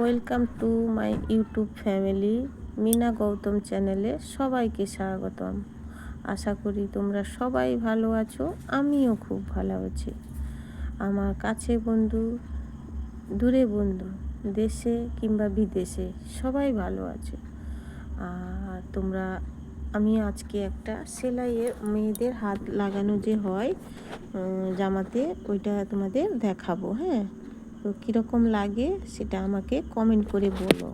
Welcome to my YouTube family Mina Gautam চ্যানেলে সবাইকে স্বাগতম। আশা করি তোমরা সবাই ভালো আছো, আমিও খুব ভালো আছি। আমার কাছে বন্ধু, দূরে বন্ধু, দেশে কিংবা বিদেশে সবাই ভালো আছে। আর তোমরা, আমি আজকে একটা সেলাইয়ের মেয়েদের হাত লাগানো যে হয় জামাতে, ওইটা তোমাদের দেখাবো হ্যাঁ? কীরকম লাগে সেটা আমাকে কমেন্ট করে বলো।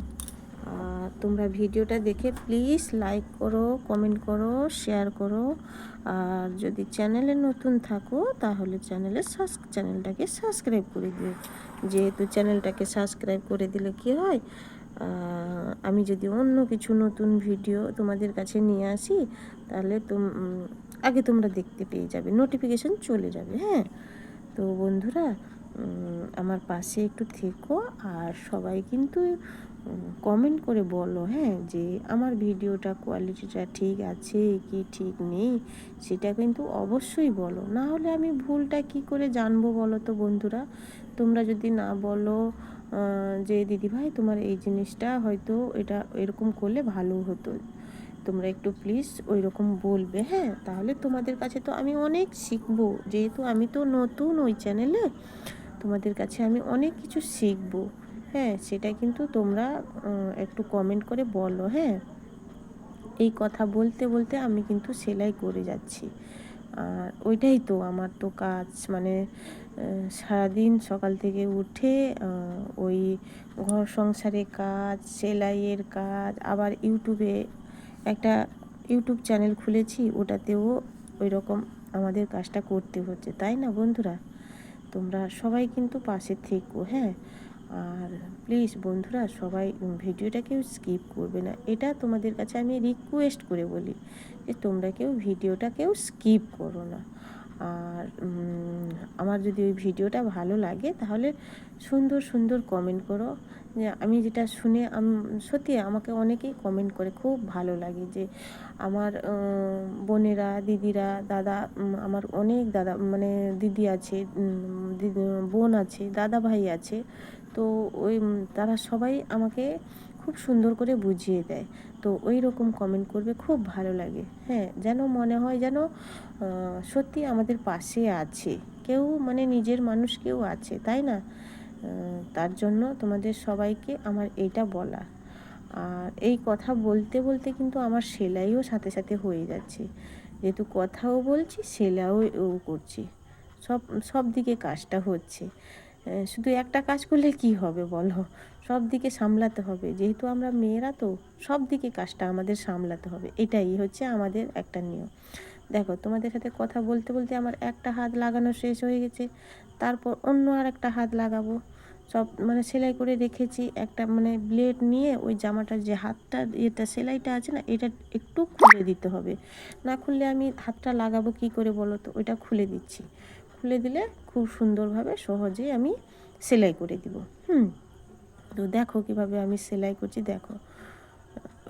আর তোমরা ভিডিওটা দেখে প্লিজ লাইক করো কমেন্ট করো শেয়ার করো। আর যদি চ্যানেলে নতুন থাকো, তাহলে চ্যানেলে চ্যানেলটাকে সাবস্ক্রাইব করে দিও। যেহেতু চ্যানেলটাকে সাবস্ক্রাইব করে দিলে কি হয় আমি যদি অন্য কিছু নতুন ভিডিও তোমাদের কাছে নিয়ে আসি, তাহলে তোম আগে তোমরা দেখতে পেয়ে যাবে নোটিফিকেশান চলে যাবে হ্যাঁ? তো বন্ধুরা আমার পাশে একটু থেকো আর সবাই কিন্তু কমেন্ট করে বলো হ্যাঁ যে আমার ভিডিওটা কোয়ালিটিটা ঠিক আছে কি ঠিক নেই, সেটা কিন্তু অবশ্যই বলো। না হলে আমি ভুলটা কি করে জানব বলো তো বন্ধুরা? তোমরা যদি না বলো যে দিদিভাই তোমার এই জিনিসটা হয়তো এটা এরকম করলে ভালো হতো। তোমরা একটু প্লিজ ওই রকম বলবে হ্যাঁ? তাহলে তোমাদের কাছে তো আমি অনেক শিখব। যেহেতু আমি তো নতুন ওই চ্যানেলে তোমাদের কাছে আমি অনেক কিছু শিখব। হ্যাঁ সেটা কিন্তু তোমরা একটু কমেন্ট করে বলো হ্যাঁ? এই কথা বলতে বলতে আমি কিন্তু সেলাই করে যাচ্ছি। আর ওইটাই তো আমার তো কাজ মানে সারাদিন সকাল থেকে উঠে ওই ঘর সংসারের কাজ, সেলাইয়ের কাজ, আবার ইউটিউবে একটা ইউটিউব চ্যানেল খুলেছি, ওটাতেও ওই রকম আমাদের কাজটা করতে হচ্ছে, তাই না বন্ধুরা? তোমরা সবাই কিন্তু পাশে থেকো হ্যাঁ? আর প্লিজ বন্ধুরা, সবাই ভিডিওটা কেউ স্কিপ করবে না। এটা তোমাদের কাছে আমি রিকোয়েস্ট করে বলি যে তোমরা কেউ ভিডিওটা কেউ স্কিপ করো না। আর আমার যদি ওই ভিডিওটা ভালো লাগে, তাহলে সুন্দর সুন্দর কমেন্ট করো। আমি যেটা শুনে সত্যি আমাকে অনেকেই কমেন্ট করে, খুব ভালো লাগে যে আমার বোনেরা, দিদিরা, দাদা আমার অনেক দাদা মানে দিদি আছে বোন আছে, দাদা ভাই আছে, তো ওই তারা সবাই আমাকে খুব সুন্দর করে বুঝিয়ে দেয়। তো ওই রকম কমেন্ট করবে, খুব ভালো লাগে। হ্যাঁ যেন মনে হয় যেন সত্যি আমাদের পাশে আছে। কেউ মানে নিজের মানুষ কেউ আছে, তাই না? তার জন্য তোমাদের সবাইকে আমার এইটা বলা। আর এই কথা বলতে বলতে কিন্তু আমার সেলাইও সাথে সাথে হয়ে যাচ্ছে। যেহেতু কথাও বলছি, সেলাইও করছি। সব সব দিকে কাজটা হচ্ছে। শুধু একটা কাজ করলে কি হবে বলো? সব দিকে সামলাতে হবে। যেহেতু আমরা মেয়েরা তো, সব দিকে কাজটা আমাদের সামলাতে হবে। এটাই হচ্ছে আমাদের একটা নিয়ম। দেখো, তোমাদের সাথে কথা বলতে বলতে আমার একটা হাত লাগানো শেষ হয়ে গেছে, তারপর অন্য আর একটা হাত লাগাবো। সব মানে সেলাই করে রেখেছি, একটা মানে ব্লেড নিয়ে ওই জামাটার যে হাতটা এটা সেলাইটা আছে না, এটা একটু খুলে দিতে হবে। না খুললে আমি হাতটা লাগাবো কি করে বলো তো? ওইটা খুলে দিচ্ছি। খুলে দিলে খুব সুন্দরভাবে সহজেই আমি সেলাই করে দিব। হুম, তো দেখো কীভাবে আমি সেলাই করছি, দেখো।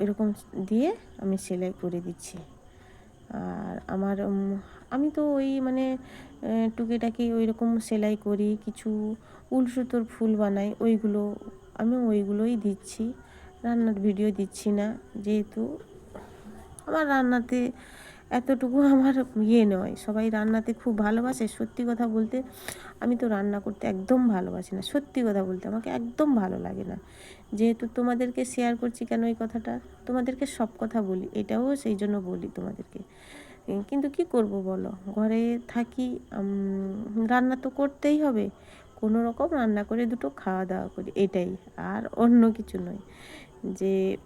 এরকম দিয়ে আমি সেলাই করে দিচ্ছি। আর আমার আমি তো ওই মানে টুকিটাকি ওই রকম সেলাই করি, কিছু উল সুতোর ফুল বানাই, ওইগুলো, আমি ওইগুলোই দিচ্ছি। রান্নার ভিডিও দিচ্ছি না, যেহেতু আমার রান্নাতে এতটুকু আমার ইয়ে নয়। সবাই রান্নাতে খুব ভালোবাসে। সত্যি কথা বলতে আমি তো রান্না করতে একদম ভালোবাসি না। সত্যি কথা বলতে আমাকে একদম ভালো লাগে না। যেহেতু তোমাদেরকে শেয়ার করছি কেন এই কথাটা? তোমাদেরকে সব কথা বলি। এটাও সেই জন্য বলি তোমাদেরকে। কিন্তু কি করব বলো? ঘরে থাকি রান্না তো করতেই হবে। কোনো রকম রান্না করে দুটো খাওয়া দাওয়া করি। এটাই। আর অন্য কিছু নয়। যে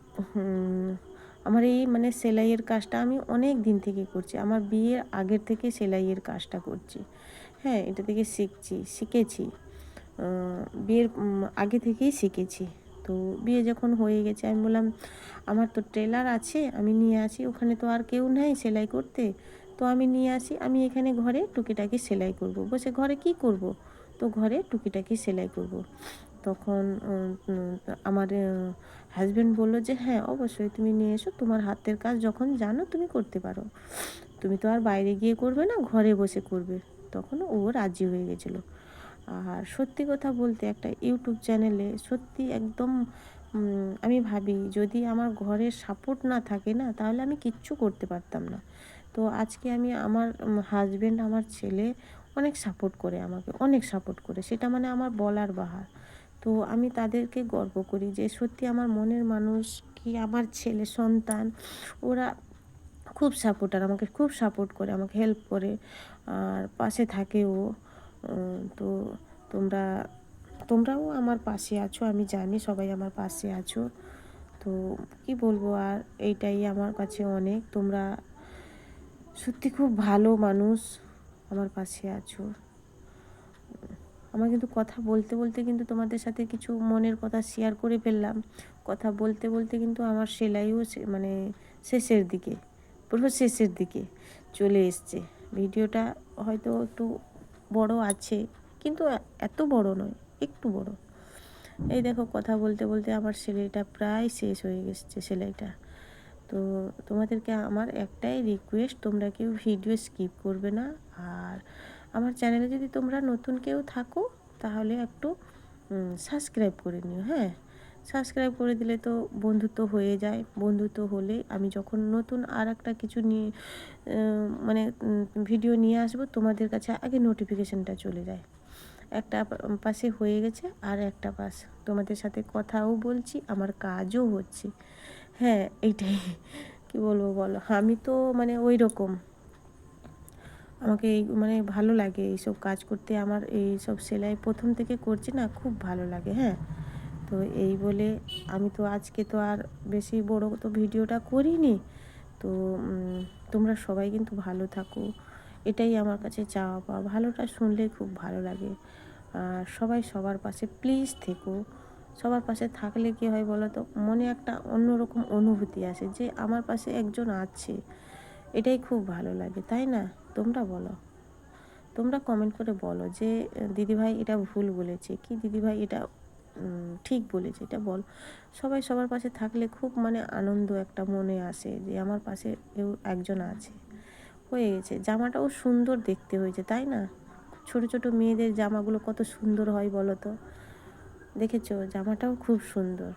আমার এই মানে সেলাইয়ের কাজটা আমি অনেক দিন থেকে করছি। আমার বিয়ের আগের থেকে সেলাইয়ের কাজটা করছি। হ্যাঁ এটা থেকে শিখছি, শিখেছি। বিয়ের আগে থেকেই শিখেছি। তো বিয়ে যখন হয়ে গেছে, আমি বললাম, আমার তো ট্রেলার আছে, আমি নিয়ে আসি। ওখানে তো আর কেউ নেই সেলাই করতে। তো আমি নিয়ে আসি, আমি এখানে ঘরে টুকিটাকি সেলাই করব। বসে ঘরে কি করব? তো ঘরে টুকিটাকি সেলাই করব। তখন আমার হাজব্যান্ড বলল যে হ্যাঁ অবশ্যই তুমি নিয়ে এসো। তোমার হাতের কাজ যখন জানো তুমি করতে পারো। তুমি তো আর বাইরে গিয়ে করবে না, ঘরে বসে করবে। তখন ও রাজি হয়ে গেছিল। আর সত্যি কথা বলতে একটা ইউটিউব চ্যানেলে সত্যি একদম আমি ভাবি যদি আমার ঘরের সাপোর্ট না থাকে না, তাহলে আমি কিচ্ছু করতে পারতাম না। তো আজকে আমি আমার হাজব্যান্ড আমার ছেলে অনেক সাপোর্ট করে আমাকে, অনেক সাপোর্ট করে। সেটা মানে আমার বলার বাহার। তো আমি তাদেরকে গর্ব করি যে সত্যি আমার মনের মানুষ কি আমার ছেলে, সন্তান, ওরা খুব সাপোর্টার আমাকে খুব সাপোর্ট করে, আমাকে হেল্প করে, আর পাশে থাকে ও। তো তোমরা, তোমরাও আমার পাশে আছো, আমি জানি সবাই আমার পাশে আছো। তো কি বলব, আর এইটাই আমার কাছে অনেক। তোমরা সত্যি খুব ভালো মানুষ আমার পাশে আছো। আমার কিন্তু কথা বলতে বলতে কিন্তু তোমাদের সাথে কিছু মনের কথা শেয়ার করে ফেললাম। কথা বলতে বলতে কিন্তু আমার সেলাইও মানে শেষের দিকে, পুরো শেষের দিকে চলে এসছে। ভিডিওটা হয়তো একটু বড় আছে, কিন্তু এত বড় নয়, একটু বড়। এই দেখো, কথা বলতে বলতে আমার সেলাইটা প্রায় শেষ হয়ে গেছে, সেলাইটা। তো তোমাদেরকে আমার একটাই রিকোয়েস্ট তোমরা কেউ ভিডিও স্কিপ করবে না, আর আমার চ্যানেলে যদি তোমরা নতুন কেউ থাকো, তাহলে একটু সাবস্ক্রাইব করে নিও হ্যাঁ? সাবস্ক্রাইব করে দিলে তো বন্ধুত্ব হয়ে যায়। বন্ধুত্ব হলে আমি যখন নতুন আর একটা কিছু নিয়ে মানে ভিডিও নিয়ে আসব, তোমাদের কাছে আগে নোটিফিকেশানটা চলে যায়। একটা পাশে হয়ে গেছে আর একটা পাশ। তোমাদের সাথে কথাও বলছি, আমার কাজও হচ্ছে। হ্যাঁ এইটাই। কি বলব বলো? আমি তো মানে ওই রকম আমাকে এই মানে ভালো লাগে এইসব কাজ করতে। আমার এই সব সেলাই প্রথম থেকে করছি না, খুব ভালো লাগে হ্যাঁ। তো এই বলে আমি তো আজকে তো আর বেশি বড় তো ভিডিওটা করিনি। তো তোমরা সবাই কিন্তু ভালো থাকো। এটাই আমার কাছে চাওয়া পাওয়া। ভালোটা শুনলে খুব ভালো লাগে। আর সবাই সবার পাশে প্লিজ থেকো। সবার পাশে থাকলে কি হয় বলো তো মনে একটা অন্যরকম অনুভূতি আসে যে আমার পাশে একজন আছে। এটাই খুব ভালো লাগে, তাই না? তোমরা বলো। তোমরা কমেন্ট করে বলো যে, দিদিভাই এটা ভুল বলেছে। কি দিদিভাই এটা ঠিক বলেছে? এটা বল। সবাই সবার পাশে থাকলে খুব মানে আনন্দ একটা মনে আসে যে, আমার পাশে কেউ একজন আছে। হয়ে গেছে। জামাটাও সুন্দর দেখতে হয়েছে, তাই না? ছোট ছোট মেয়েদের জামাগুলো কত সুন্দর হয় বলো তো। দেখেছ? জামাটাও খুব সুন্দর।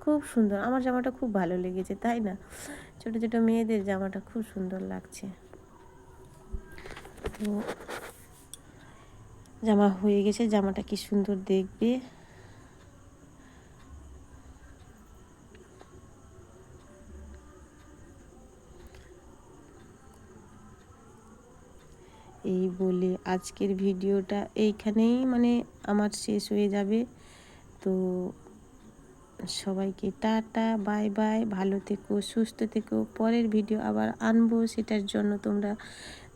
খুব সুন্দর। আমার জামাটা খুব ভালো লেগেছে, তাই না? ছোট ছোট মেয়েদের জামাটা খুব সুন্দর লাগছে। তো জামা হয়ে গেছে, জামাটা কি সুন্দর দেখবে। এই বলে আজকের ভিডিওটা এইখানেই মানে আমার শেষ হয়ে যাবে। তো সবাইকে টাটা, বাই বাই, ভালো থেকো, সুস্থ থেকো। পরের ভিডিও আবার আনব, সেটার জন্য তোমরা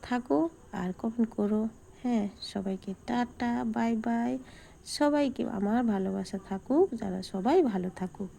থাকো আর কখন করো। হ্যাঁ সবাইকে টাটা, বাই বাই। সবাইকে আমার ভালোবাসা থাকুক, যারা সবাই ভালো থাকুক।